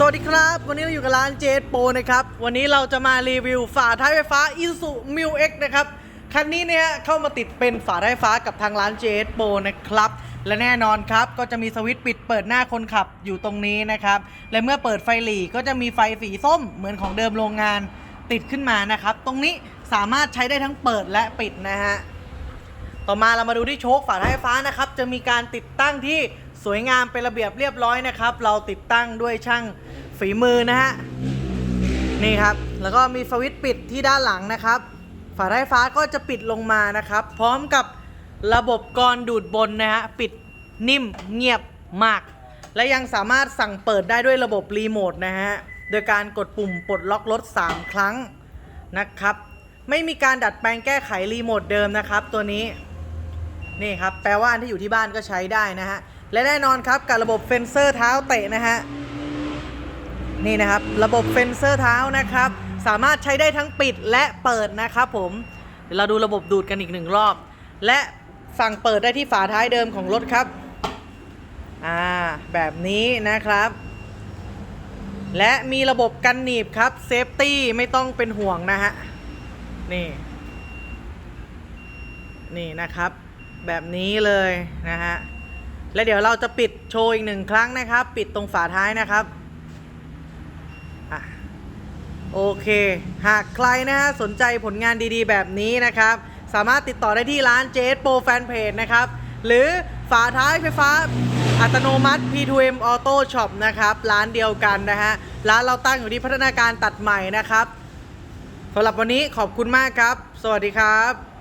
สวัสดีครับ วันนี้เราอยู่กับร้านเจดโปนะครับ วันนี้เราจะมารีวิวฝาท้ายไฟฟ้า i s u m i l X นะครับ คันนี้เนี่ยเข้ามาติดเป็นฝาท้ายไฟฟ้ากับทางร้านเจดโปนะครับ และแน่นอนครับก็จะมีสวิตช์ปิดเปิดหน้าคนขับอยู่ตรงนี้นะครับ และเมื่อเปิดไฟหลีก็จะมีไฟสีส้มเหมือนของเดิมโรงงานติดขึ้นมานะครับ ตรงนี้สามารถใช้ได้ทั้งเปิดและปิดนะฮะต่อมาเรามาดูที่โชคฝาท้ายไฟฟ้านะครับ จะมีการติดตั้งที่สวยงามเป็นระเบียบเรียบร้อยนะครับ เราติดตั้งด้วยช่าง ฝีมือนะฮะ นี่ครับ แล้วก็มีสวิตช์ปิดที่ด้านหลังนะครับ ฝาท้ายไฟฟ้าก็จะปิดลงมานะครับ พร้อมกับระบบกรอนดูดบนนะฮะ ปิดนิ่มเงียบมาก และยังสามารถสั่งเปิดได้ด้วยระบบรีโมทนะฮะ โดยการกดปุ่มปลดล็อกรถ 3 ครั้งนะครับ ไม่มีการดัดแปลงแก้ไขรีโมทเดิมนะครับ ตัวนี้ นี่ครับ แปลว่าอันที่อยู่ที่บ้านก็ใช้ได้นะฮะ และแน่นอนครับกับระบบเฟนเซอร์เท้าเตะนะฮะ นี่นะครับ ระบบเฟนเซอร์เท้านะครับ สามารถใช้ได้ทั้งปิดและเปิดนะครับผมเดี๋ยวเราดูระบบดูดกันอีกหนึ่งรอบ และสั่งเปิดได้ที่ฝาท้ายเดิมของรถครับอ่าแบบนี้นะครับ และมีระบบกันหนีบครับเซฟตี้ไม่ต้องเป็นห่วงนะฮะนี่นี่นะครับ แบบนี้เลยนะฮะและเดี๋ยวเราจะปิดโชว์อีกหนึ่งครั้งนะครับ ปิดตรงฝาท้ายนะครับ อะโอเคหากใครนะฮะสนใจผลงานดีๆ แบบนี้นะครับ สามารถติดต่อได้ที่ร้านเจสโปรแฟนเพจนะครับ หรือฝาท้ายไฟฟ้าอัตโนมัติ P2M Auto Shop นะครับ ร้านเดียวกันนะฮะ ร้านเราตั้งอยู่ที่พัฒนาการตัดใหม่นะครับสำหรับวันนี้ขอบคุณมากครับ สวัสดีครับ